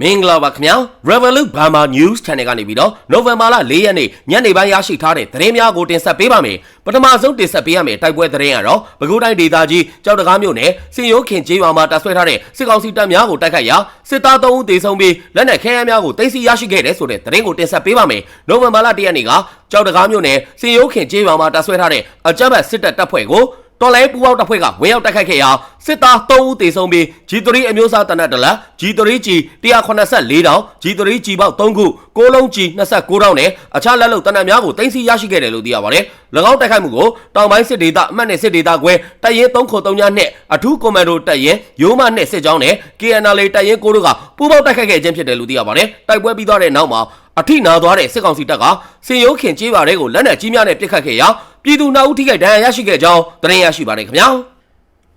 မင်္ဂလာပါခင်ဗျာ Revolut Burma News Channel ကနေပြီးတော့နိုဝင်ဘာလ၄ရက်နေ့ညနေပိုင်းရရှိထားတဲ့သတင်းများကိုတင်ဆက်ပေးပါမယ်ပထမဆုံးတင်ဆက်ပေးရမယ့်တိုက်ပွဲသတင်းကတော့ပဲခူးတိုင်းဒေသကြီးကြောက်တကားမြို့နယ်စင်ရိုးခင်ကျေးရွာမှာတပ်ဆွဲထားတဲ့စစ်ကောင်စီတပ်များကိုတိုက်ခိုက်ရာစစ်သား3ဦးသေဆုံးပြီးလက်နက်ခဲယမ်းများကိုတင်စီရရှိခဲ့တဲ့ဆိုတဲ့သတင်းကိုတင်ဆက်ပေးပါမယ်နိုဝင်ဘာလ၁ရက်နေ့ကကြောက်တကားမြို့နယ်စင်ရိုးခင်ကျေးရွာမှာတပ်ဆွဲထားတဲ့အကြမ်းဖက်စစ်တပ်တပ်ဖွဲ့ကိုတော်လိုင်းပူပေါက်တပ်ဖွဲ့ကဝင်ရောက်တိုက်ခိုက်ခဲ့ရာစစ်သား3ဦးသေဆုံးပြီး G3 အမျိုးအစားတနက်တလက် G3G 184တောင် G3G ပေါက်3ခု6လုံး G 29တောင်နဲ့အခြားလက်လုံတနက်များကိုတင်စီရရှိခဲ့တယ်လို့သိရပါတယ်။၎င်းတိုက်ခိုက်မှုကိုတောင်ပိုင်းစစ်ဒေသအမှတ်နဲ့စစ်ဒေသခွဲတပ်ရင်း303ညနဲ့အထူးကွန်မန်ဒိုတပ်ရင်းရိုးမနဲ့စစ်ကြောင်းနဲ့ KNL တပ်ရင်း9တို့ကပူးပေါင်းတိုက်ခိုက်ခဲ့ခြင်းဖြစ်တယ်လို့သိရပါတယ်။တိုက်ပွဲပြီးသွားတဲ့နောက်မှာ အထိနာသွားတဲ့စစ်ကောင်စီတပ်ကစင်ရိုးခင်ကြေးပါတဲ့ကိုလက်နက်ကြီးများနဲ့ပစ်ခတ်ခဲ့ရာပြည်သူနှောက်ထိခိုက်ဒဏ်ရာရရှိခဲ့ကြောင်းသတင်းရရှိပါတယ်ခင်ဗျာ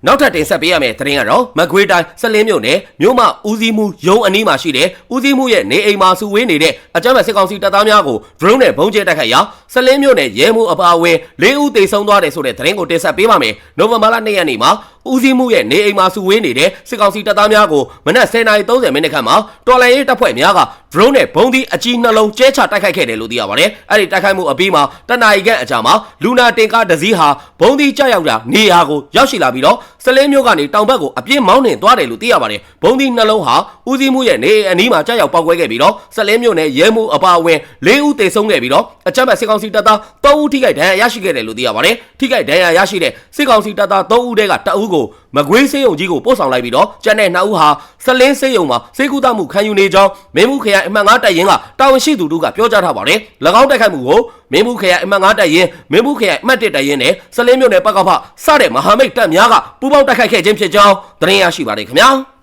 နောက်ထပ်တင်ဆက်ပေးရမယ့်သတင်းကတော့မကွေးတိုင်းဆက်လင်းမြို့နယ်မြို့မဦးစီးမှုရုံးအနီးမှာရှိတဲ့ဦးစီးမှုရဲ့နေအိမ်မှာစုဝေးနေတဲ့အကြမ်းဖက်စစ်ကောင်စီတပ်သားများကို drone နဲ့ဘုံကျဲတိုက်ခိုက်ရာဆက်လင်းမြို့နယ်ရဲမှုအပါအဝင်၄ဦးသေဆုံးသွားတယ်ဆိုတဲ့သတင်းကိုတင်ဆက်ပေးပါမယ်နိုဝင်ဘာလ၂ရက်နေ့မှာဦးစီးမှုရဲ့နေအိမ်မှာစုဝေးနေတဲ့စစ်ကောင်စီတပ်သားများကိုမနက်10:30မိနစ်ခန့်မှာတော်လန်ရေးတပ်ဖွဲ့များက drone နဲ့ဘုံသီးအကြီးနှလုံးကျဲချတိုက်ခိုက်ခဲ့တယ်လို့သိရပါတယ်။အဲ့ဒီတိုက်ခိုက်မှုအပြီးမှာတနအီခန့်အကြာမှာလူနာတင်ကားတစ်စီးဟာဘုံသီးကြောက်ရောက်တာနေရာကိုရောက်ရှိလာပြီးတော့စလင်းမျိုးကနေတောင်ဘက်ကိုအပြင်းမောင်းနှင်သွားတယ်လို့သိရပါတယ်။ဘုံသီးနှလုံးဟာဦးစီးမှုရဲ့နေအိမ်အနီးမှာကြောက်ရောက်ပောက်ကွဲခဲ့ပြီးတော့စလင်းမျိုးနဲ့ရဲမှုအပါအဝင်၄ဦးသေဆုံးခဲ့ပြီးတော့အကြမ်းဖက်စစ်ကောင်စီတပ်သား၃ဦးထိခိုက်ဒဏ်ရာရရှိခဲ့တယ်လို့သိရပါတယ်။ထိခိုက်ဒဏ်ရာရရှိတဲ့စစ်ကောင်စီတပ်သား၃ဦးတည်းကတအုပ်ကိုမကွေးစေးရုံကြီးကိုပို့ဆောင်လိုက်ပြီးတော့ကျန်တဲ့နှစ်ဦးဟာစလင်းစေးရုံမှာစေကူတမှုခံယူနေကြောင်းမင်းမှုခရိုင်အမှတ်၅တပ်ရင်းကတာဝန်ရှိသူတို့ကပြောကြားထားပါတယ်။၎င်းတိုက်ခိုက်မှုကိုမင်းမှုခရိုင်အမှတ်၅တပ်ရင်းမင်းမှုခရိုင်အမှတ်၁တပ်ရင်းနဲ့စလင်းမြို့နယ်ပကဖစတဲ့မဟာမိတ်တပ်များကပူးပေါင်းတိုက်ခိုက်ခဲ့ခြင်းဖြစ်ကြောင်းသတင်းရရှိပါတယ်ခင်ဗျာ။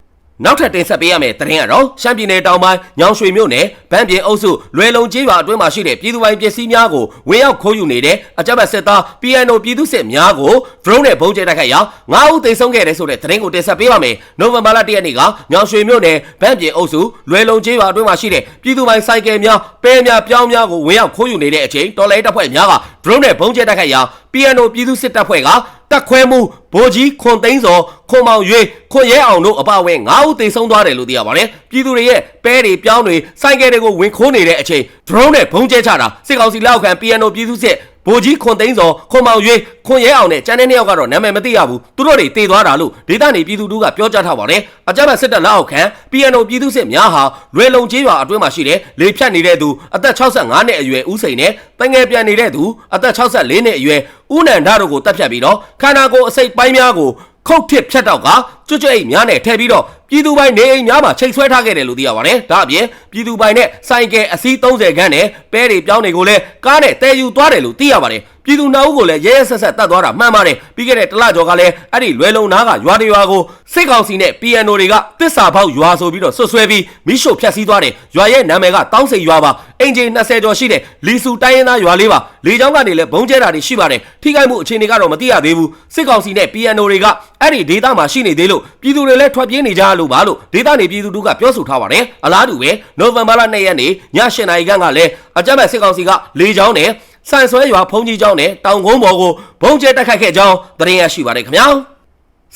နောက်ထပ်တင်ဆက်ပေးရမယ့်သတင်းကတော့ရှမ်းပြည်နယ်တောင်ပိုင်းညောင်ရွှေမြို့နယ်ဗန်းပြင်အုပ်စုလွယ်လုံကျေးရွာအတွင်းမှာရှိတဲ့ပြည်သူပိုင်ပစ္စည်းများကိုဝင်ရောက်ခိုးယူနေတဲ့အကြမ်းဖက်စစ်သား PNO ပြည်သူစစ်များကို drone နဲ့ပုံကျဲတိုက်ခိုက်ရာ9ဦးသေဆုံးခဲ့တဲ့ဆိုတဲ့သတင်းကိုတင်ဆက်ပေးပါမယ်။နိုဝင်ဘာလ၁ရက်နေ့ကညောင်ရွှေမြို့နယ်ဗန်းပြင်အုပ်စုလွယ်လုံကျေးရွာအတွင်းမှာရှိတဲ့ပြည်သူပိုင်ဆိုင်ကယ်များပဲများပြောင်းများကိုဝင်ရောက်ခိုးယူနေတဲ့အချိန်တော်လိုင်းတပ်ဖွဲ့များက drone နဲ့ပုံကျဲတိုက်ခိုက်ရာ PNO ပြည်သူစစ်တပ်ဖွဲ့က တက်ခွဲမှုဗိုလ်ကြီးခွန်သိန်းစောခွန်မောင်ရွေးခွန်ရဲအောင်တို့အပါအဝင်9ဦးသေဆုံးသွားတယ်လို့သိရပါတယ်ပြည်သူတွေရဲ့ပဲတွေပြောင်းတွေစိုက်ကယ်တွေကိုဝင်ခိုးနေတဲ့အချိန် drone နဲ့ဘုံကျဲချတာစစ်ကောင်စီလက်အောက်ခံ PNO ပြည်သူစစ် ဗိုလ်ကြီးခွန်သိန်းစောခွန်မောင်ရွေးခွန်ရဲအောင်နဲ့ကျန်တဲ့နှစ်ယောက်ကတော့နာမည်မသိရဘူးသူတို့တွေတေသွားတာလို့ဒေသနေပြည်သူတို့ကပြောကြားထားပါတယ်အကြမ်းဖက်စစ်တပ်လက်အောက်ခံ PNO ပြည်သူစစ်များဟာလွယ်လုံကျေးရွာအတွင်းမှာရှိတဲ့လေဖြတ်နေတဲ့သူအသက်65နှစ်အရွယ်ဦးစိန်နဲ့တငယ်ပြန်နေတဲ့သူအသက်64နှစ်အရွယ်ဦးနန္ဒတို့ကိုတပ်ဖြတ်ပြီးတော့ခန္ဓာကိုယ်အစိတ်ပိုင်းများကိုခုတ်ထစ်ဖြတ်တော့က ကျွတ်ကျွတ်အိမ်များနဲ့ထည့်ပြီးတော့ပြည်သူပိုင်နေအိမ်များမှာချိတ်ဆွဲထားခဲ့တယ်လို့သိရပါတယ်။ဒါအပြင်ပြည်သူပိုင်နဲ့စိုက်ကယ်အစီး30ခန်းနဲ့ပဲတွေပြောင်းတွေကိုလည်းကားနဲ့တည်ယူသွားတယ်လို့သိရပါတယ်။ပြည်သူနှောက်ကိုလည်းရဲရဲဆက်ဆက်တတ်သွားတာမှန်ပါတယ်။ပြီးခဲ့တဲ့တလကျော်ကလည်းအဲ့ဒီလွယ်လုံနာကရွာတွေရွာကိုစစ်ကောင်စီနဲ့ PNO တွေကတစ္ဆာပေါက်ရွာဆိုပြီးတော့ဆွဆွဲပြီးမိရှို့ဖျက်ဆီးသွားတယ်။ရွာရဲ့နာမည်ကတောင်းစိန်ရွာပါ။အင်ဂျင်20ကျော်ရှိတဲ့လီစုတိုင်းရင်းသားရွာလေးပါ။လေချောင်းကနေလည်းဘုံကျဲတာတွေရှိပါတယ်။ထိခိုက်မှုအခြေအနေကတော့မသိရသေးဘူး။စစ်ကောင်စီနဲ့ PNO တွေကအဲ့ဒီဒေသမှာရှိနေသေးလို့ပြည်သူတွေလည်းထွက်ပြေးနေကြလို့ပါလို့ဒေသနေပြည်သူတို့ကပြောဆိုထားပါတယ်။အလားတူပဲနိုဝင်ဘာလ2ရက်နေ့ည8နာရီခန့်ကလည်းအကြမ်းဖက်စစ်ကောင်စီကလေချောင်းနဲ့ဆန်ဆွဲရွာဖုံးကြီးကျောင်းနဲ့တောင်ကုန်းပေါ်ကိုဘုံကျဲတက်ခတ်ခဲ့ကြောင်းသတင်းရရှိပါတယ်ခင်ဗျာ။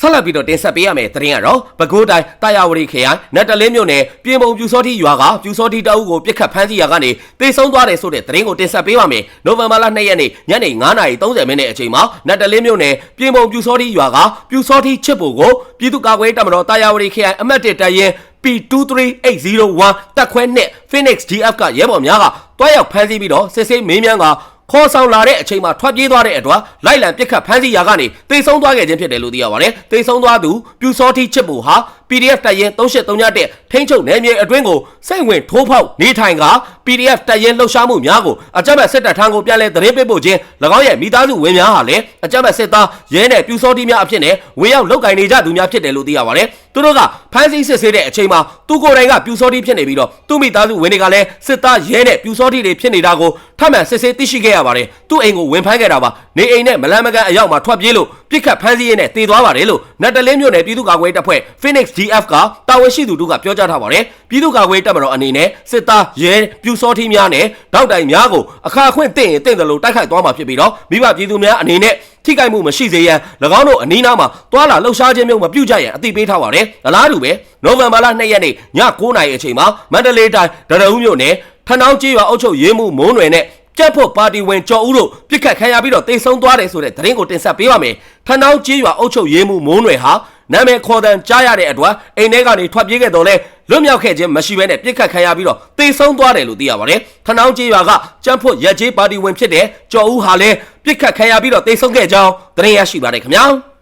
ဆက်လက်ပြီးတော့တင်ဆက်ပေးရမယ့်သတင်းကတော့ပဲခူးတိုင်းတာယာဝတီခရိုင်နတ်တလင်းမြို့နယ်ပြင်ပုံပြူစောတိရွာကပြူစောတိတအုပ်ကိုပြစ်ခတ်ဖမ်းဆီးရာကနေတေဆုံးသွားတယ်ဆိုတဲ့သတင်းကိုတင်ဆက်ပေးပါမယ်။နိုဝင်ဘာလ2ရက်နေ့ညနေ9:30မိနစ်အချိန်မှာနတ်တလင်းမြို့နယ်ပြင်ပုံပြူစောတိရွာကပြူစောတိချစ်ပူကိုပြည်သူ့ကာကွယ်တပ်မတော်တာယာဝတီခရိုင်အမှတ်1တပ်ရင်း P23801 တက်ခွဲနှစ် Phoenix GF ကရဲဘော်များကတွားရောက်ဖမ်းဆီးပြီးတော့စစ်ဆေးမင်းမြန်းက ခေါ်ဆောင်လာတဲ့အချိန်မှာထွက်ပြေးသွားတဲ့အတွက်လိုက်လံပစ်ခတ်ဖမ်းဆီးရာကနေတေဆုံးသွားခဲ့ခြင်းဖြစ်တယ်လို့သိရပါတယ်။တေဆုံးသွားသူပြူစောတိချစ်ပူဟာ PDF တပ်ရင်း3831ထိန်းချုပ်နယ်မြေအတွင်းကိုစိတ်ဝင်ထိုးဖောက်နေထိုင်က PDF တပ်ရင်းလှုပ်ရှားမှုများကိုအကြမ်းဖက်စစ်တပ်ထံကိုပြန်လည်သတင်းပေးပို့ခြင်း၎င်းရဲ့မိသားစုဝင်များဟာလည်းအကြမ်းဖက်စစ်သားရဲနဲ့ပြူစောတိများအဖြစ်နဲ့ဝင်ရောက်လောက်ကင်နေကြသူများဖြစ်တယ်လို့သိရပါတယ်။သူတို့ကဖမ်းဆီးစစ်ဆေးတဲ့အချိန်မှာသူကိုယ်တိုင်ကပြူစောတိဖြစ်နေပြီးတော့သူ့မိသားစုဝင်တွေကလည်းစစ်သားရဲနဲ့ပြူစောတိတွေဖြစ်နေတာကိုထပ်မံစစ်ဆေးသိရှိခဲ့ရပါတယ်။သူ့အိမ်ကိုဝင်ဖမ်းခဲ့တာပါ။နေအိမ်နဲ့မလန်းမကန်းအရောက်မှာထွက်ပြေးလို့ပြစ်ခတ်ဖမ်းဆီးရင်းနဲ့တည်သွားပါတယ်လို့နတ်တလင်းမြို့နယ်ပြည်သူ့ကာကွယ်ရေးတပ်ဖွဲ့ Phoenix DF ကတာဝန်ရှိသူတို့ကပြောကြားထားပါတယ်ပြည်သူ့ကာကွယ်ရေးတပ်မတော်အနေနဲ့စစ်သားရဲပြူစောထီးများနဲ့တောက်တိုင်များကိုအခါအခွင့်တင့်ရင်တင့်တယ်လို့တိုက်ခိုက်သွားမှာဖြစ်ပြီးတော့မိဘပြည်သူများအနေနဲ့ထိခိုက်မှုမရှိစေရန်၎င်းတို့အနီးနားမှာတွာလာလှုပ်ရှားခြင်းမျိုးမပြုကြရန်အသိပေးထားပါတယ်အလားတူပဲနိုဝင်ဘာလ2ရက်နေ့ည9:00နာရီအချိန်မှာမန္တလေးတိုင်းဒရဦးမြို့နယ်ထဏောင်းကျေးရွာအုပ်ချုပ်ရေးမှုမုံးွယ်နဲ့ ကြက်ဖို့ပါတီဝင်ကျော်ဦးတို့ပြစ်ခတ်ခံရပြီးတော့တိတ်ဆုံးသွားတယ်ဆိုတဲ့သတင်းကိုတင်ဆက်ပေးပါမယ်။ထဏောင်းကျေးရွာအုပ်ချုပ်ရေးမှုမုံးွယ်ဟာနာမည်ခေါ်တန်ကြားရတဲ့အတွက်အိမ်ထဲကနေထွက်ပြေးခဲ့တော့လဲလွတ်မြောက်ခဲ့ခြင်းမရှိဘဲနဲ့ပြစ်ခတ်ခံရပြီးတော့တိတ်ဆုံးသွားတယ်လို့သိရပါတယ်။ထဏောင်းကျေးရွာကကြက်ဖို့ရက်ကျေးပါတီဝင်ဖြစ်တဲ့ကျော်ဦးဟာလည်းပြစ်ခတ်ခံရပြီးတော့တိတ်ဆုံးခဲ့ကြောင်းသတင်းရရှိပါတယ်ခင်ဗျာ။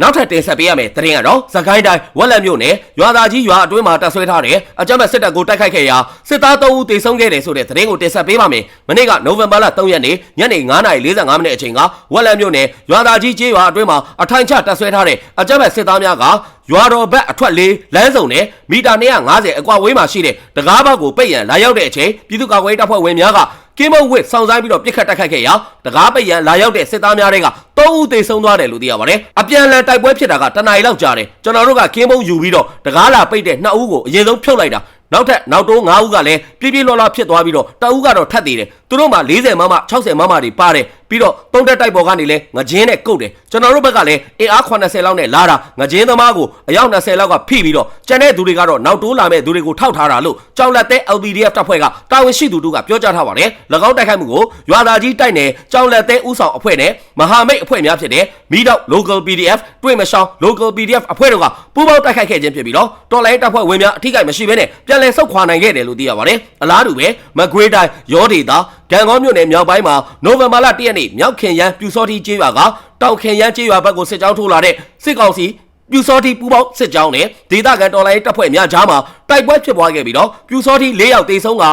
နောက်ထပ်တင်ဆက်ပေးရမယ့်သတင်းကတော့သခိုင်းတိုင်းဝက်လက်မြို့နယ်ရွာသားကြီးရွာအတွင်းမှာတပ်ဆွဲထားတဲ့အကြမ်းဖက်စစ်တပ်ကိုတိုက်ခိုက်ခဲ့ရာစစ်သား3ဦးတေဆုံးခဲ့တယ်ဆိုတဲ့သတင်းကိုတင်ဆက်ပေးပါမယ်။မနေ့ကနိုဝင်ဘာလ3ရက်နေ့ညနေ9:45မိနစ်အချိန်ကဝက်လက်မြို့နယ်ရွာသားကြီးကျေးရွာအတွင်းမှာအထိုင်ချတပ်ဆွဲထားတဲ့အကြမ်းဖက်စစ်သားများကရွာတော်ဘက်အထွက်လေးလမ်းစုံနဲ့မီတာ250အကွာဝေးမှာရှိတဲ့တကားဘောက်ကိုပိတ်ရန်လာရောက်တဲ့အချိန်ပြည်သူ့ကာကွယ်ရေးတပ်ဖွဲ့ဝင်များက ကင်းမုံဝစ်စောင့်ဆိုင်ပြီးတော့ပြစ်ခတ်တိုက်ခိုက်ခဲ့ရာတကားပိတ်ရန်လာရောက်တဲ့စစ်သားများတွေက၃ဦးသေဆုံးသွားတယ်လို့သိရပါတယ်။အပြန်အလှန်တိုက်ပွဲဖြစ်တာကတနအီလောက်ကြာတယ်။ကျွန်တော်တို့ကကင်းမုံယူပြီးတော့တကားလာပိတ်တဲ့နှစ်ဦးကိုအရင်ဆုံးဖြုတ်လိုက်တာ။နောက်ထပ်နောက်တိုး9ဦးကလည်းပြပြလောလောဖြစ်သွားပြီးတော့တအူးကတော့ထပ်သေးတယ် သူတို့မှ40မမ60မမတွေပါတယ်ပြီးတော့တုံးတက်တိုက်ပေါ်ကနေလဲငကြင်းနဲ့ကုတ်တယ်ကျွန်တော်တို့ဘက်ကလည်းအင်အား80လောက်နဲ့လာတာငကြင်းသမားကိုအယောက်20လောက်ကဖိပြီးတော့ကျန်တဲ့သူတွေကတော့နောက်တိုးလာမဲ့သူတွေကိုထောက်ထားတာလို့ကြောက်လက်တဲ့ LPDF တပ်ဖွဲ့ကတာဝန်ရှိသူတို့ကပြောကြားထားပါတယ်၎င်းတိုက်ခိုက်မှုကိုရွာသားကြီးတိုက်နယ်ကြောက်လက်တဲ့ဥဆောင်အဖွဲ့နဲ့မဟာမိတ်အဖွဲ့များဖြစ်တဲ့မီတော့ local PDF တွေ့မရှောင်း local PDF အဖွဲ့တို့ကပူးပေါင်းတိုက်ခိုက်ခဲ့ခြင်းဖြစ်ပြီးတော့တော်လိုင်းတပ်ဖွဲ့ဝင်များအထိကိမရှိဘဲနဲ့ပြန်လည်ဆုတ်ခွာနိုင်ခဲ့တယ်လို့သိရပါတယ်အလားတူပဲမကွေးတိုင်းရောဒေတာ ကံကောမြို့နယ်မြောက်ပိုင်းမှာနိုဝင်ဘာလ1ရက်နေ့မြောက်ခင်ရန်ပြူစောတိကျေးရွာကတောက်ခင်ရန်ကျေးရွာဘက်ကိုစစ်ကြောင်းထိုးလာတဲ့စစ်ကောင်စီပြူစောတိပူပေါင်းစစ်ကြောင်းနဲ့ဒေသခံတော်လိုင်းတပ်ဖွဲ့များကြားမှာတိုက်ပွဲဖြစ်ပွားခဲ့ပြီးတော့ပြူစောတိ၄ယောက်တေဆုံးက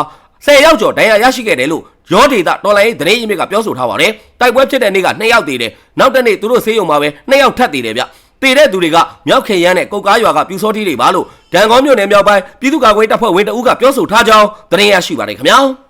10ယောက်ကျော်ဒဏ်ရာရရှိခဲ့တယ်လို့ရောဒေတာတော်လိုင်းသတင်းအင်းမြစ်ကပြောဆိုထားပါတယ်တိုက်ပွဲဖြစ်တဲ့နေ့က2ယောက်သေးတယ်နောက်တစ်နေ့သူတို့ဆေးရုံမှာပဲ2ယောက်ထပ်သေးတယ်ဗျပေတဲ့သူတွေကမြောက်ခင်ရန်နဲ့ကုတ်ကားရွာကပြူစောတိတွေပါလို့ဒံကောမြို့နယ်မြောက်ပိုင်းပြည်သူ့ကာကွယ်တပ်ဖွဲ့ဝင်တအုပ်ကပြောဆိုထားကြောင်းသတင်းရရှိပါတယ်ခင်ဗျာ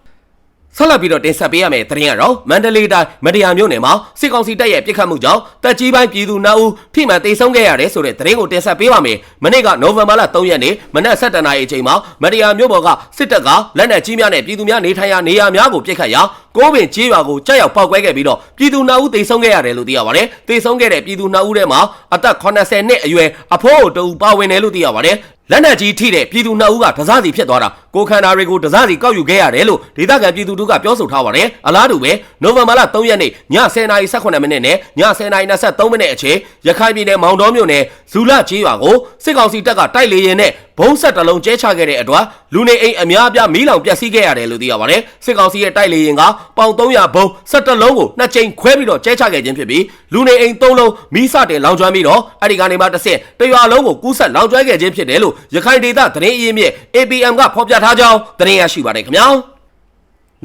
ဆက်လက်ပြီးတော့တင်ဆက်ပေးရမယ့်သတင်းကတော့မန္တလေးတိုင်းမတရားမြို့နယ်မှာစစ်ကောင်စီတပ်ရဲ့ပြစ်ခတ်မှုကြောင့်တပ်ကြီးပိုင်းပြည်သူနှအုပ်ထိမှန်တေဆုံးခဲ့ရတယ်ဆိုတဲ့သတင်းကိုတင်ဆက်ပေးပါမယ်။မနေ့ကနိုဝင်ဘာလ3ရက်နေ့မနက်7:00နာရီအချိန်မှာမတရားမြို့ပေါ်ကစစ်တပ်ကလက်နက်ကြီးများနဲ့ပြည်သူများနေထိုင်ရာနေရာများကိုပြစ်ခတ်ရာ ကိုးပင်ကြီးရွာကိုကြောက်ရောက်ပောက်ကွဲခဲ့ပြီးတော့ပြည်သူနှအုပ်တေဆုံးခဲ့ရတယ်လို့သိရပါတယ်။တေဆုံးခဲ့တဲ့ပြည်သူနှအုပ်ထဲမှာအသက်80နှစ်အရွယ်အဖိုးတူပါဝင်တယ်လို့သိရပါတယ်။လက်နက်ကြီးထိတဲ့ပြည်သူနှစ်ဦးကဒဇစီဖြစ်သွားတာကိုခန္ဓာတွေကိုဒဇစီကောက်ယူခဲ့ရတယ်လို့ဒေသခံပြည်သူတို့ကပြောဆိုထားပါတယ်အလားတူပဲနိုဝင်ဘာလ3ရက်နေ့ည10:18မိနစ်နဲ့ည10:23မိနစ်အချိန်ရခိုင်ပြည်နယ်မောင်တော်မြို့နယ်ဇူလကျေးရွာကိုစစ်ကောင်စီတပ်ကတိုက်လေရင်နဲ့ ဘုံဆက်တလုံးကျဲချခဲ့တဲ့အတွက်လူနေအိမ်အများအပြားမီးလောင်ပျက်စီးခဲ့ရတယ်လို့သိရပါတယ်စစ်ကောင်စီရဲ့တိုက်လေရင်ကပေါင်300ဘုံဆက်တလုံးကိုနှစ်ကြိမ်ခွဲပြီးတော့ကျဲချခဲ့ခြင်းဖြစ်ပြီးလူနေအိမ်3လုံးမီးစတင်လောင်ကျွမ်းပြီးတော့အဲ့ဒီကနေမှတစ်ဆင့်တရွာလုံးကိုကူးဆက်လောင်ကျွမ်းခဲ့ခြင်းဖြစ်တယ်လို့ရခိုင်ဒေသသတင်းအရင်းမြစ် APM ကဖော်ပြထားကြောင်းသတင်းရရှိပါတယ်ခင်ဗျာ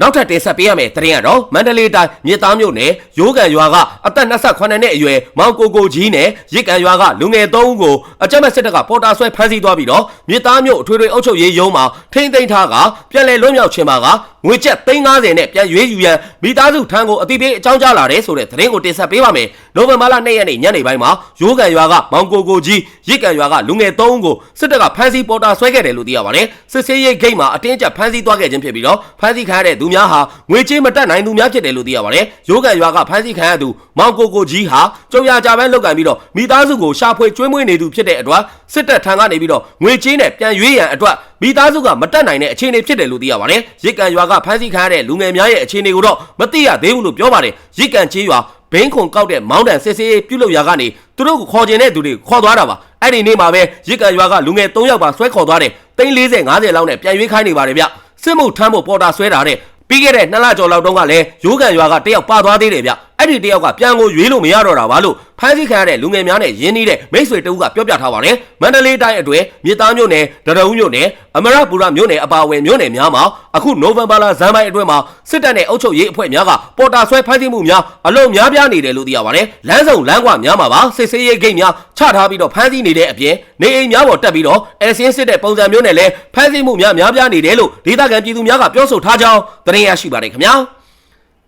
နောက်ထပ်တင်ဆက်ပေးရမယ့်သတင်းကတော့မန္တလေးတိုင်းမြစ်သားမြို့နယ်ရိုးကန်ရွာကအသက်28နှစ်အရွယ်မောင်ကိုကိုကြီးနဲ့ရစ်ကန်ရွာကလူငယ်3ဦးကိုအကြမ်းဖက်စစ်တပ်ကပေါ်တာဆွဲဖမ်းဆီးသွားပြီးတော့မြစ်သားမြို့အထွေထွေအုပ်ချုပ်ရေးရုံးမှာထိမ့်သိမ်းထားကပြည်လဲလွတ်မြောက်ခြင်းပါကငွေကျပ်350နဲ့ပြန်ရွေးယူရန်မိသားစုထံကိုအတိပေးအကြောင်းကြားလာတယ်ဆိုတဲ့သတင်းကိုတင်ဆက်ပေးပါမယ်။နိုဝင်ဘာလ2ရက်နေ့ညနေပိုင်းမှာရိုးကန်ရွာကမောင်ကိုကိုကြီးရစ်ကန်ရွာကလူငယ်3ဦးကိုစစ်တပ်ကဖမ်းဆီးပေါ်တာဆွဲခဲ့တယ်လို့သိရပါတယ်။စစ်ဆေးရေးဂိတ်မှာအတင်းကျပ်ဖမ်းဆီးသွားခဲ့ခြင်းဖြစ်ပြီးတော့ဖမ်းဆီးခံရတဲ့သူများဟာငွေကြေးမတက်နိုင်သူများဖြစ်တယ်လို့သိရပါတယ်။ရိုးကန်ရွာကဖမ်းဆီးခံရသူမောင်ကိုကိုကြီးဟာကြုံရကြပန်းလောက်ကန်ပြီးတော့မိသားစုကိုရှာဖွေကျွေးမွေးနေသူဖြစ်တဲ့အတွက်စစ်တပ်ထံကနေပြီးတော့ငွေကြေးနဲ့ပြန်ရွေးရန်အတွက်မိသားစုကမတက်နိုင်တဲ့အခြေအနေဖြစ်တယ်လို့သိရပါတယ်။ရစ်ကန်ရွာကဖမ်းဆီးခံရတဲ့လူငယ်များရဲ့အခြေအနေကိုတော့မသိရသေးဘူးလို့ပြောပါတယ်။ရစ်ကန်ချေးရွာဘင်းခုံကောက်တဲ့မောင်းတန်စစ်စေးပြုတ်လို့ရာကနေသူတို့ကိုခေါ်ကျင်တဲ့သူတွေခေါ်သွားတာပါ။အဲ့ဒီနေ့မှာပဲရစ်ကန်ရွာကလူငယ်3ယောက်ပါဆွဲခေါ်သွားတယ်။သိန်း40 50လောက်နဲ့ပြန်ရွေးခိုင်းနေပါတယ်ဗျ။စစ်မှုထမ်းဖို့ပေါ်တာဆွဲတာတဲ့ ပြီးခဲ့တဲ့နှစ်လကျော်လောက်တုန်းကလည်းရိုးကန်ရွာကတယောက်ပါသွားသေးတယ်ဗျ အဲ့ဒီတယောက်ကပြန်ကိုရွေးလို့မရတော့တာပါလို့ဖမ်းဆီးခံရတဲ့လူငယ်များနဲ့ရင်းနှီးတဲ့မိတ်ဆွေတဦးကပြောပြထားပါတယ်မန္တလေးတိုင်းအတွင်းမြစ်သားမြို့နယ်ဒရဦးမြို့နယ်အမရပူရမြို့နယ်အပါအဝင်မြို့နယ်များမှာအခုနိုဝင်ဘာလဇန်ပိုင်းအတွင်းမှာစစ်တပ်နဲ့အုပ်ချုပ်ရေးအဖွဲ့များကပေါ်တာဆွဲဖမ်းဆီးမှုများအလုံးများပြားနေတယ်လို့သိရပါတယ်လမ်းစုံလမ်းကွာများမှာပါစစ်ဆေးရေးဂိတ်များချထားပြီးတော့ဖမ်းဆီးနေတဲ့အပြင်နေအိမ်များပေါ်တက်ပြီးတော့အဲစင်းစစ်တဲ့ပုံစံမျိုးနဲ့လည်းဖမ်းဆီးမှုများများပြားနေတယ်လို့ဒေသခံပြည်သူများကပြောဆိုထားကြောင်းသတင်းရရှိပါတယ်ခင်ဗျာ